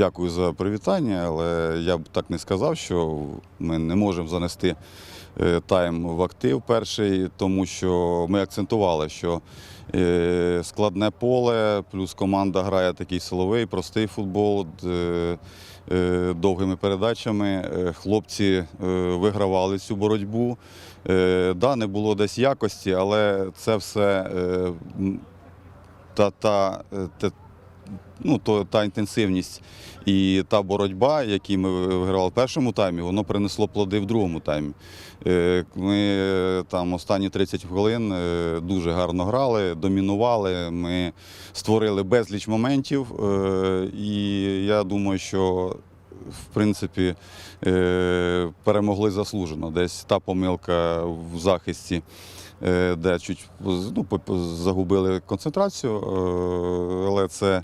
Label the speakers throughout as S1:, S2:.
S1: дякую за привітання, але я б так не сказав, що ми не можемо занести е, тайм в актив перший, тому що ми акцентували, що е, складне поле, плюс команда грає такий силовий, простий футбол. е, Довгими передачами хлопці вигравали цю боротьбу. Да, не було десь якості, але це все та, та, те- ну, то, та інтенсивність і та боротьба, які ми вигравали в першому таймі, воно принесло плоди в другому таймі. Е, Ми е, там останні 30 хвилин е, дуже гарно грали, домінували. Ми створили безліч моментів, і я думаю, що в принципі е, перемогли заслужено. Десь та помилка в захисті е, де чуть ну, загубили концентрацію, е, але це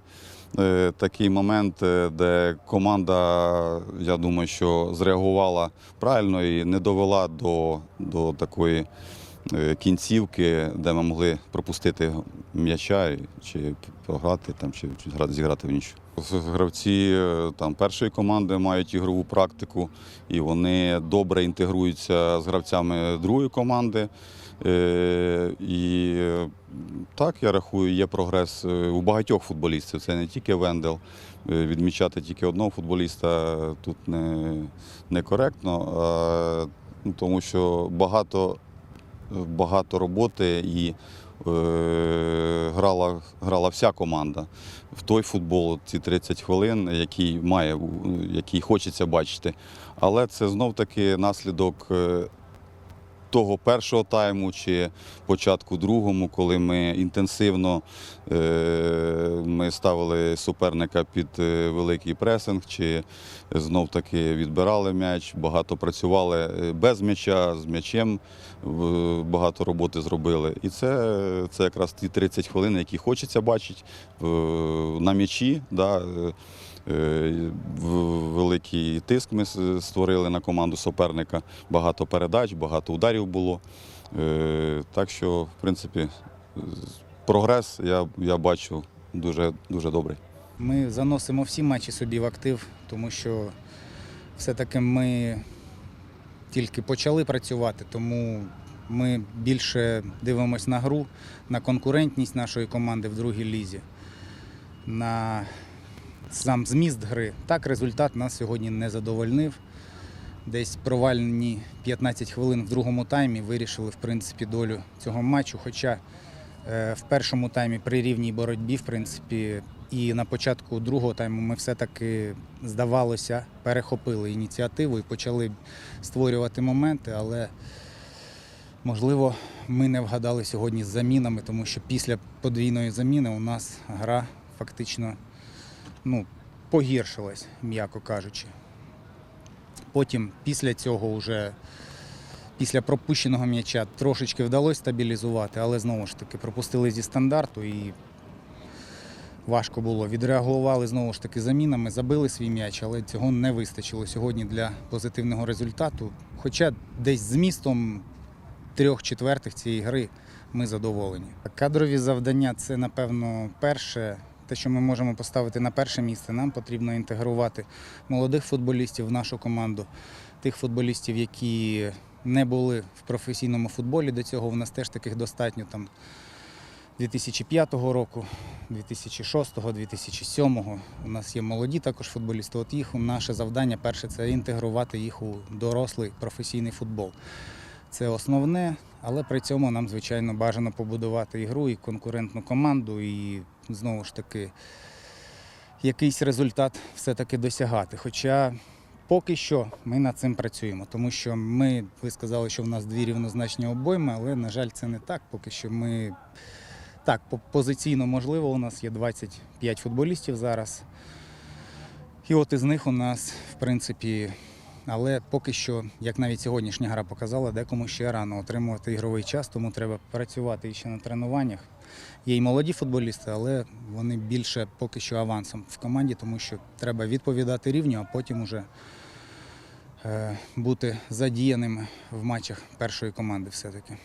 S1: такий момент, де команда, я думаю, що зреагувала правильно і не довела до, до такої кінцівки, де ми могли пропустити м'яча чи програти там, чи, чи грати- зіграти в нічого. Гравці е, там першої команди мають ігрову практику, і вони добре інтегруються з гравцями другої команди. Е, І е, так, я рахую, є прогрес е, у багатьох футболістів. Це не тільки Вендел. Е, Відмічати тільки одного футболіста тут не, некоректно, ну, тому що багато, багато роботи і е, грала, грала вся команда в той футбол, ці 30 хвилин, який має, який хочеться бачити. Але це знов таки наслідок е, того першого тайму чи початку другому, коли ми інтенсивно е, ми ставили суперника під е, великий пресинг, чи знов таки відбирали м'яч, багато працювали е, без м'яча, з м'ячем багато роботи зробили. І це, це якраз ті 30 хвилин, які хочеться бачити на м'ячі. Да, Великий тиск ми створили на команду суперника. Багато передач, багато ударів було. Е, Так що, в принципі, прогрес я, я бачу дуже, дуже добрий.
S2: Ми заносимо всі матчі собі в актив, тому що все-таки ми тільки почали працювати, тому ми більше дивимося на гру, на конкурентність нашої команди в другій лізі, на сам зміст гри. Так, результат нас сьогодні не задовольнив. Десь провальні 15 хвилин в другому таймі вирішили в принципі долю цього матчу. Хоча е, в першому таймі при рівній боротьбі, в принципі, і на початку другого тайму ми все-таки, здавалося, перехопили ініціативу і почали створювати моменти, але можливо ми не вгадали сьогодні з замінами, тому що після подвійної заміни у нас гра фактично ну, погіршилась, м'яко кажучи. Потім після цього вже після пропущеного м'яча трошечки вдалося стабілізувати, але знову ж таки пропустили зі стандарту і важко було. Відреагували знову ж таки замінами, забили свій м'яч, але цього не вистачило сьогодні для позитивного результату. Хоча десь змістом трьох четвертих цієї гри ми задоволені. Кадрові завдання це, напевно, перше. Те, що ми можемо поставити на перше місце, нам потрібно інтегрувати молодих футболістів в нашу команду, тих футболістів, які не були в професійному футболі. До цього в нас теж таких достатньо там 2005 року, 2006, 2007. У нас є молоді також футболісти. От їх наше завдання перше це інтегрувати їх у дорослий професійний футбол. Це основне, але при цьому нам, звичайно, бажано побудувати ігру і конкурентну команду, і знову ж таки якийсь результат все-таки досягати. Хоча поки що ми над цим працюємо, тому що ми, ви сказали, що в нас дві рівнозначні обойми, але, на жаль, це не так. Поки що ми так, позиційно можливо, у нас є 25 футболістів зараз. І от із них у нас, в принципі, але поки що, як навіть сьогоднішня гра показала, декому ще рано отримувати ігровий час, тому треба працювати ще на тренуваннях. Є й молоді футболісти, але вони більше поки що авансом в команді, тому що треба відповідати рівню, а потім уже е, бути задіяними в матчах першої команди все-таки.